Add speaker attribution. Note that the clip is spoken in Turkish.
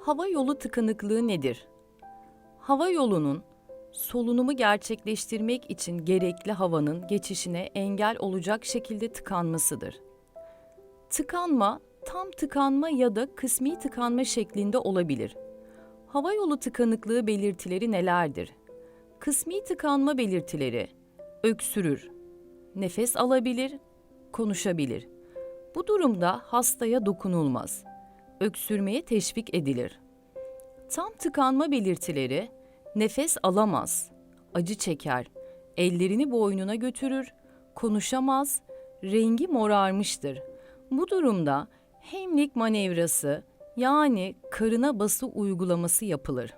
Speaker 1: Hava yolu tıkanıklığı nedir? Hava yolunun solunumu gerçekleştirmek için gerekli havanın geçişine engel olacak şekilde tıkanmasıdır. Tıkanma, tam tıkanma ya da kısmi tıkanma şeklinde olabilir. Hava yolu tıkanıklığı belirtileri nelerdir? Kısmi tıkanma belirtileri öksürür, nefes alabilir, konuşabilir. Bu durumda hastaya dokunulmaz. Öksürmeye teşvik edilir. Tam tıkanma belirtileri nefes alamaz, acı çeker, ellerini boynuna götürür, konuşamaz, rengi morarmıştır. Bu durumda hemlik manevrası yani karına bası uygulaması yapılır.